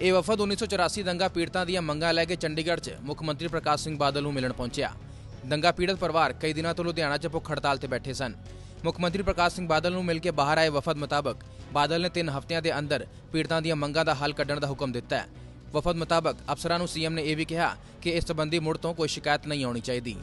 ਇਹ ਵਫਦ 1984 ਦੰਗਾ ਪੀੜਤਾਂ ਦੀਆਂ ਮੰਗਾਂ ਲੈ ਕੇ ਚੰਡੀਗੜ੍ਹ 'ਚ ਮੁੱਖ ਮੰਤਰੀ ਪ੍ਰਕਾਸ਼ ਸਿੰਘ ਬਾਦਲ ਨੂੰ ਮਿਲਣ ਪਹੁੰਚਿਆ। ਦੰਗਾ ਪੀੜਤ ਪਰਿਵਾਰ ਕਈ ਦਿਨਾਂ ਤੋਂ ਲੁਧਿਆਣਾ 'ਚ ਭੁੱਖ ਹੜਤਾਲ ਤੇ ਬੈਠੇ ਸਨ। ਮੁੱਖ ਮੰਤਰੀ ਪ੍ਰਕਾਸ਼ ਸਿੰਘ ਬਾਦਲ ਨੂੰ ਮਿਲ ਕੇ ਬਾਹਰ ਆਏ ਵਫਦ ਮੁਤਾਬਕ ਬਾਦਲ ਨੇ 3 ਹਫ਼ਤਿਆਂ ਦੇ ਅੰਦਰ ਪੀੜਤਾਂ ਦੀਆਂ ਮੰਗਾਂ ਦਾ ਹੱਲ ਕੱਢਣ ਦਾ ਹੁਕਮ ਦਿੱਤਾ ਹੈ। ਵਫਦ ਮੁਤਾਬਕ ਅਫਸਰਾਂ ਨੂੰ ਸੀਐਮ ਨੇ ਇਹ ਵੀ ਕਿਹਾ ਕਿ ਇਸ ਸਬੰਧੀ ਮੁੜ ਤੋਂ ਕੋਈ ਸ਼ਿਕਾਇਤ ਨਹੀਂ ਆਉਣੀ ਚਾਹੀਦੀ।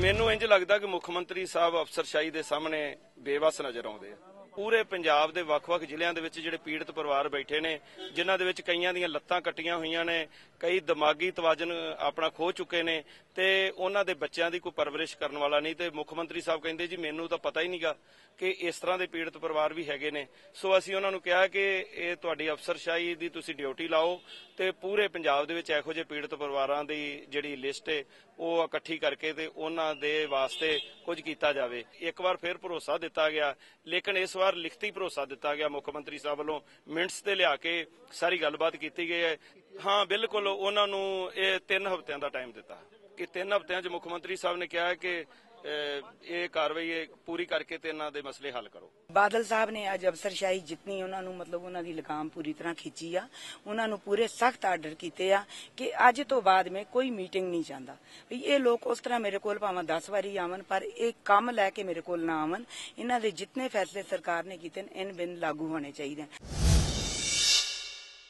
ਮੈਨੂੰ ਇੰਜ ਲੱਗਦਾ ਕਿ ਮੁੱਖ ਮੰਤਰੀ ਸਾਹਿਬ ਅਫਸਰਸ਼ਾਹੀ ਦੇ ਸਾਹਮਣੇ ਬੇਵਸ ਨਜ਼ਰ ਆਉਂਦੇ ਆ। ਪੂਰੇ ਪੰਜਾਬ ਦੇ ਵੱਖ-ਵੱਖ ਜ਼ਿਲ੍ਹਿਆਂ ਦੇ ਵਿੱਚ ਜਿਹੜੇ ਪੀੜਤ ਪਰਿਵਾਰ ਬੈਠੇ ਨੇ, ਜਿਨ੍ਹਾਂ ਦੇ ਵਿੱਚ ਕਈਆਂ ਦੀਆਂ ਲੱਤਾਂ ਕੱਟੀਆਂ ਹੋਈਆਂ ਨੇ, ਕਈ ਦਿਮਾਗੀ ਤਵਾਜ਼ਨ ਆਪਣਾ ਖੋ ਚੁੱਕੇ ਨੇ ਤੇ ਉਹਨਾਂ ਦੇ ਬੱਚਿਆਂ ਦੀ ਕੋਈ ਪਰਵਰਿਸ਼ ਕਰਨ ਵਾਲਾ ਨਹੀਂ ਤੇ ਮੁੱਖ ਮੰਤਰੀ ਸਾਹਿਬ ਕਹਿੰਦੇ ਜੀ ਮੈਨੂੰ ਤਾਂ ਪਤਾ ਹੀ ਨਹੀਂਗਾ ਕਿ ਇਸ ਤਰ੍ਹਾਂ ਦੇ ਪੀੜਤ ਪਰਿਵਾਰ ਵੀ ਹੈਗੇ ਨੇ। ਸੋ ਅਸੀਂ ਉਹਨਾਂ ਨੂੰ ਕਿਹਾ ਕਿ ਇਹ ਤੁਹਾਡੀ ਅਫਸਰਸ਼ਾਹੀ ਦੀ ਤੁਸੀਂ ਡਿਊਟੀ ਲਾਓ ਤੇ ਪੂਰੇ ਪੰਜਾਬ ਦੇ ਵਿੱਚ ਇਹੋ ਜਿਹੇ ਪੀੜਤ ਪਰਿਵਾਰਾਂ ਦੀ ਜਿਹੜੀ ਲਿਸਟ ਹੈ ਉਹ ਇਕੱਠੀ ਕਰਕੇ ਤੇ ਉਹਨਾਂ ਦੇ ਵਾਸਤੇ ਕੁਝ ਕੀਤਾ ਜਾਵੇ। ਇੱਕ ਵਾਰ ਫਿਰ ਭਰੋਸਾ ਦਿੱਤਾ ਗਿਆ, ਲੇਕਿਨ ਇਸ ਵਾਰ ਲਿਖਤੀ ਭਰੋਸਾ ਦਿੱਤਾ ਗਿਆ ਮੁੱਖ ਮੰਤਰੀ ਸਾਹਿਬ ਵੱਲੋਂ। ਮਿੰਟਸ ਤੇ ਲਿਆ ਕੇ ਸਾਰੀ ਗੱਲਬਾਤ ਕੀਤੀ ਗਈ ਹੈ। ਹਾਂ, ਬਿਲਕੁਲ, ਉਹਨਾਂ ਨੂੰ ਇਹ 3 ਹਫ਼ਤਿਆਂ ਦਾ ਟਾਈਮ ਦਿੱਤਾ। ਕਿ 3 ਹਫ਼ਤਿਆਂ 'ਚ ਮੁੱਖ ਮੰਤਰੀ ਸਾਹਿਬ ਨੇ ਕਿਹਾ ਕਿ ਇਹ ਕਾਰਵਾਈ ਪੂਰੀ ਕਰਕੇ ਤੇ ਇਹਨਾਂ ਦੇ ਮਸਲੇ ਹੱਲ ਕਰੋ। ਬਾਦਲ ਸਾਹਿਬ ਨੇ ਅੱਜ ਅਫਸਰਸ਼ਾਹੀ ਜਿਤਨੀ ਉਹਨਾਂ ਨੂੰ ਮਤਲਬ ਉਹਨਾਂ ਦੀ ਲਗਾਮ ਪੂਰੀ ਤਰ੍ਹਾਂ ਖਿੱਚੀ ਆ, ਉਹਨਾਂ ਨੂੰ ਪੂਰੇ ਸਖਤ ਆਰਡਰ ਕੀਤੇ ਆ ਕਿ ਅੱਜ ਤੋਂ ਬਾਅਦ ਮੈਂ ਕੋਈ ਮੀਟਿੰਗ ਨਹੀਂ ਚਾਹੁੰਦਾ। ਵੀ ਇਹ ਲੋਕ ਉਸ ਤਰ੍ਹਾਂ ਮੇਰੇ ਕੋਲ ਭਾਵੇਂ 10 ਵਾਰੀ ਆਵਣ, ਪਰ ਇਹ ਕੰਮ ਲੈ ਕੇ ਮੇਰੇ ਕੋਲ ਨਾ ਆਵਣ। ਇਹਨਾਂ ਦੇ ਜਿਤਨੇ ਫੈਸਲੇ ਸਰਕਾਰ ਨੇ ਕੀਤੇ ਨੇ ਇਨ ਬਿਨ ਲਾਗੂ ਹੋਣੇ ਚਾਹੀਦੇ